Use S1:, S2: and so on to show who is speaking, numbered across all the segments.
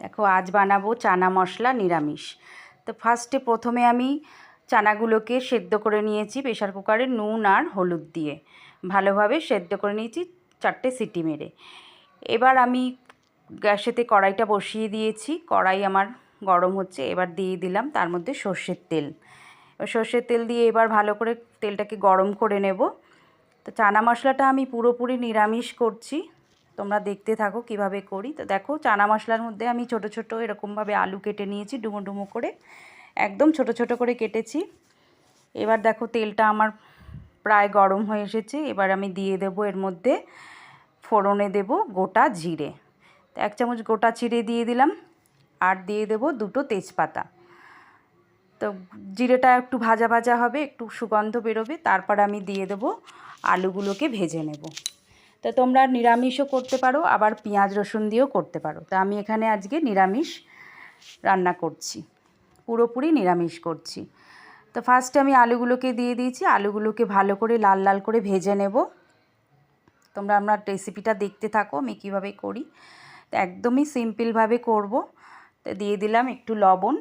S1: দেখো, আজ বানাবো চানা মশলা নিরামিষ। তো ফার্স্টে প্রথমে আমি চানাগুলোকে সেদ্ধ করে নিয়েছি প্রেশার কুকারে নুন আর হলুদ দিয়ে। ভালোভাবে সেদ্ধ করে নিয়েছি চারটে সিটি মেরে। এবার আমি গ্যাসেতে কড়াইটা বসিয়ে দিয়েছি। কড়াই আমার গরম হচ্ছে, এবার দিয়ে দিলাম তার মধ্যে সর্ষের তেল। সর্ষের তেল দিয়ে এবার ভালো করে তেলটাকে গরম করে নেব। তো চানা মশলাটা আমি পুরোপুরি নিরামিষ করছি। তোমরা দেখতে থাকো কীভাবে করি। তো দেখো চানা মশলার মধ্যে আমি ছোট ছোট এরকমভাবে আলু কেটে নিয়েছি ডুমো ডুমো করে। একদম ছোট ছোট করে কেটেছি। এবার দেখো তেলটা আমার প্রায় গরম হয়ে এসেছে। এবার আমি দিয়ে দেব এর মধ্যে ফোড়নে দেব গোটা জিরে। এক চামচ গোটা চিড়ে দিয়ে দিলাম আর দিয়ে দেব দুটো তেজপাতা। তো জিরেটা একটু ভাজা ভাজা হবে, একটু সুগন্ধ বেরোবে, তারপর আমি দিয়ে দেব আলুগুলোকে ভেজে নেব। তো তোমরা নিরামিষও করতে পারো, আবার পেঁয়াজ রসুন দিয়েও করতে পারো। তো আমি এখানে আজকে নিরামিষ রান্না করছি, পুরোপুরি নিরামিষ করছি। তো ফার্স্টে আমি আলুগুলোকে দিয়ে দিয়েছি, আলুগুলোকে ভালো করে লাল লাল করে ভেজে নেব। তোমরা আমার রেসিপিটা দেখতে থাকো, আমি কীভাবে করি। তো একদমই সিম্পলভাবে করব। তো দিয়ে দিলাম একটু লবণ।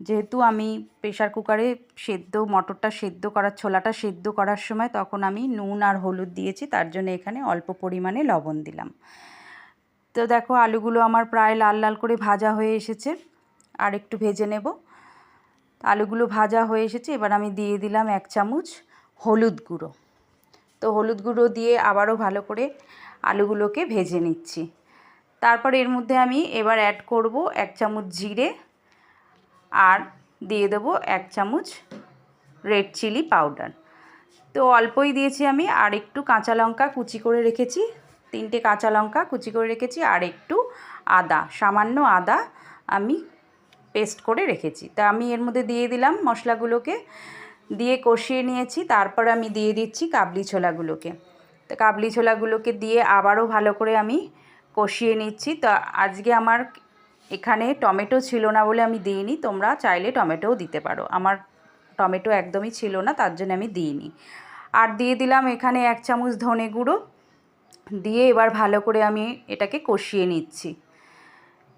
S1: যেহেতু আমি প্রেশার কুকারে সেদ্ধ, মটরটা সেদ্ধ করার, ছোলাটা সেদ্ধ করার সময় তখন আমি নুন আর হলুদ দিয়েছি, তার জন্য এখানে অল্প পরিমাণে লবণ দিলাম। তো দেখো আলুগুলো আমার প্রায় লাল লাল করে ভাজা হয়ে এসেছে, আর একটু ভেজে নেব। আলুগুলো ভাজা হয়ে এসেছে, এবার আমি দিয়ে দিলাম এক চামচ হলুদ গুঁড়ো। তো হলুদ গুঁড়ো দিয়ে আবারও ভালো করে আলুগুলোকে ভেজে নিচ্ছি। তারপর এর মধ্যে আমি এবার অ্যাড করব এক চামচ জিরে আর দিয়ে দেবো এক চামচ রেড চিলি পাউডার তো অল্পই দিয়েছি আমি, আর একটু কাঁচা লঙ্কা কুচি করে রেখেছি। তিনটে কাঁচা লঙ্কা কুচি করে রেখেছি, আর একটু আদা, সামান্য আদা আমি পেস্ট করে রেখেছি। তা আমি এর মধ্যে দিয়ে দিলাম মশলাগুলোকে, দিয়ে কষিয়ে নিয়েছি, তারপর আমি দিয়ে দিচ্ছি কাবলি ছোলাগুলোকে। তো কাবলি ছোলাগুলোকে দিয়ে আবারও ভালো করে আমি কষিয়ে নিচ্ছি। তো আজকে আমার এখানে টমেটো ছিল না বলে আমি দিইনি, তোমরা চাইলে টমেটোও দিতে পারো। আমার টমেটো একদমই ছিল না, তার জন্য আমি দিইনি। আর দিয়ে দিলাম এখানে এক চামচ ধনে গুঁড়ো। দিয়ে এবার ভালো করে আমি এটাকে কষিয়ে নিচ্ছি।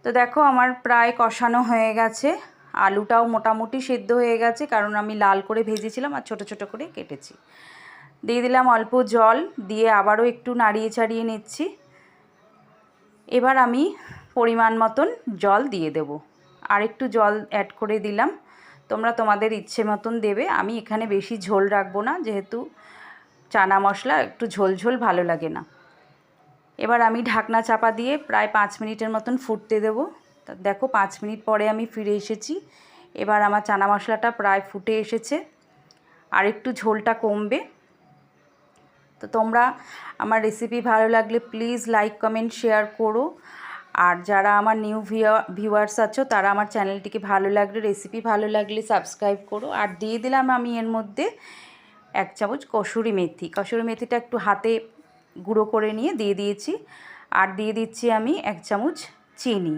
S1: তো দেখো আমার প্রায় কষানো হয়ে গেছে। আলুটাও মোটামুটি সেদ্ধ হয়ে গেছে, কারণ আমি লাল করে ভেজেছিলাম আর ছোট ছোট করে কেটেছি। দিয়ে দিলাম অল্প জল, দিয়ে আবারও একটু নাড়িয়ে ছাড়িয়ে নিচ্ছি। এবার আমি পরিমাণ মতন জল দিয়ে দেব। আর একটু জল অ্যাড করে দিলাম। তোমরা তোমাদের ইচ্ছে মতন দেবে। আমি এখানে বেশি ঝোল রাখব না, যেহেতু চানা মশলা একটু ঝোল ঝোল ভালো লাগে না। এবার আমি ঢাকনা চাপা দিয়ে প্রায় পাঁচ মিনিটের মতন ফুটতে দেবো। তা দেখো, পাঁচ মিনিট পরে আমি ফিরে এসেছি। এবার আমার চানা মশলাটা প্রায় ফুটে এসেছে। আর একটু ঝোলটা কমবে। তো তোমরা আমার রেসিপি ভালো লাগলে প্লিজ লাইক কমেন্ট শেয়ার করো। আর যারা আমার নিউ ভিউয়ার্স আছো, তারা আমার চ্যানেলটিকে ভালো লাগলে রেসিপি ভালো লাগলে সাবস্ক্রাইব করো। আর দিয়ে দিলাম আমি এর মধ্যে এক চামচ কসুরি মেথি। কসুরি মেথিটা একটু হাতে গুঁড়ো করে নিয়ে দিয়ে দিয়েছি। আর দিয়ে দিচ্ছি আমি এক চামচ চিনি।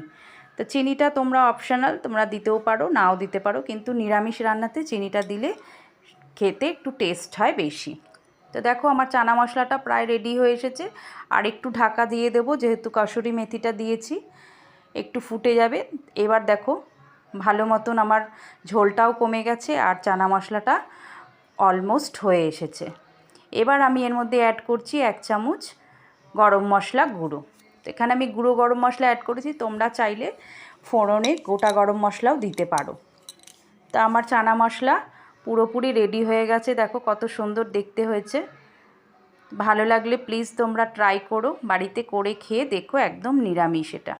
S1: তো চিনিটা তোমরা অপশনাল তোমরা দিতেও পারো, নাও দিতে পারো, কিন্তু নিরামিষ রান্নাতে চিনিটা দিলে খেতে একটু টেস্ট হয় বেশি। তো দেখো আমার চানা মশলাটা প্রায় রেডি হয়ে এসেছে। আর একটু ঢাকা দিয়ে দেব, যেহেতু কাসুরি মেথিটা দিয়েছি। একটু ফুটে যাবে। এবার দেখো, ভালো মতন আমার ঝোলটাও কমে গেছে আর চানা মশলাটা অলমোস্ট হয়ে এসেছে। এবার আমি এর মধ্যে অ্যাড করছি এক চামচ গরম মশলা গুঁড়ো। তো এখানে আমি গুঁড়ো গরম মশলা অ্যাড করেছি, তোমরা চাইলে ফোড়নে গোটা গরম মশলাও দিতে পারো। তা আমার চানা মশলা পুরোপুরি রেডি হয়ে গেছে। দেখো কত সুন্দর দেখতে হয়েছে। ভালো লাগলে প্লিজ তোমরা ট্রাই করো। বাড়িতে করে খেয়ে দেখো, একদম নিরামিষ এটা।